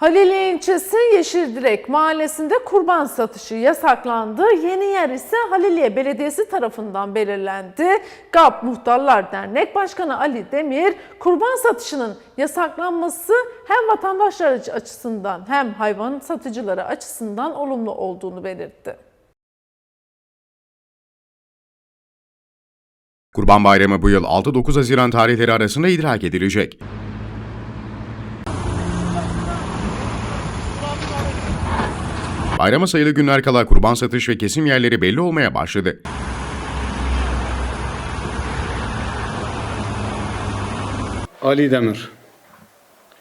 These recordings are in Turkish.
Haliliye ilçesi Yeşildirek mahallesinde kurban satışı yasaklandı. Yeni yer ise Haliliye Belediyesi tarafından belirlendi. GAP Muhtarlar Dernek Başkanı Ali Demir, kurban satışının yasaklanması hem vatandaşlar açısından hem hayvan satıcıları açısından olumlu olduğunu belirtti. Kurban Bayramı bu yıl 6-9 Haziran tarihleri arasında idrak edilecek. Bayrama sayılı günler kala kurban satış ve kesim yerleri belli olmaya başladı. Ali Demir.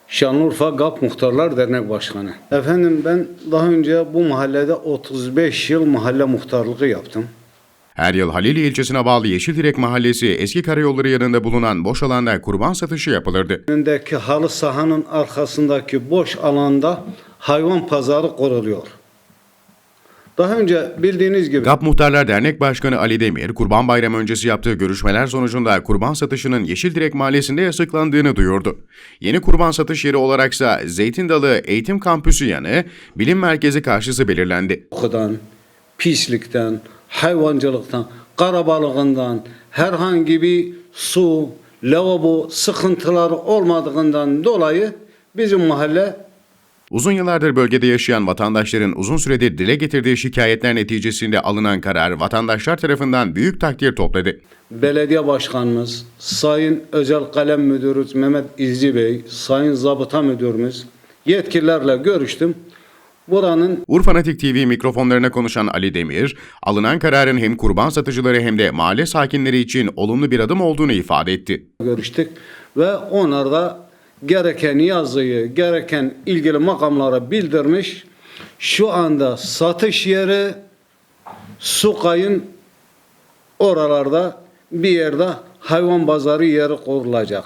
Şanlıurfa GAP Muhtarlar Dernek Başkanı. Efendim ben daha önce bu mahallede 35 yıl mahalle muhtarlığı yaptım. Her yıl Halili ilçesine bağlı Yeşildirek Mahallesi eski karayolları yanında bulunan boş alanda kurban satışı yapılırdı. Önündeki halı sahanın arkasındaki boş alanda hayvan pazarı kuruluyor. Daha önce bildiğiniz gibi GAP Muhtarlar Dernek Başkanı Ali Demir, Kurban Bayramı öncesi yaptığı görüşmeler sonucunda kurban satışının Yeşildirek Mahallesi'nde yasaklandığını duyurdu. Yeni kurban satış yeri olaraksa Zeytin Dalı Eğitim Kampüsü yanı Bilim Merkezi karşısı belirlendi. kokudan, pislikten, hayvancılıktan, karabalığından, herhangi bir su, lavabo sıkıntıları olmadığından dolayı bizim mahalle Uzun yıllardır bölgede yaşayan vatandaşların uzun süredir dile getirdiği şikayetler neticesinde alınan karar vatandaşlar tarafından büyük takdir topladı. belediye başkanımız, Sayın Özel Kalem Müdürümüz Mehmet İzci Bey, Sayın Zabıta Müdürümüz yetkililerle görüştüm. Buranın Urfanatik TV mikrofonlarına konuşan Ali Demir, alınan kararın hem kurban satıcıları hem de mahalle sakinleri için olumlu bir adım olduğunu ifade etti. görüştük ve onlar da gereken yazıyı, gereken ilgili makamlara bildirmiş. Şu anda satış yeri Sukay'ın oralarda bir yerde hayvan pazarı yeri kurulacak.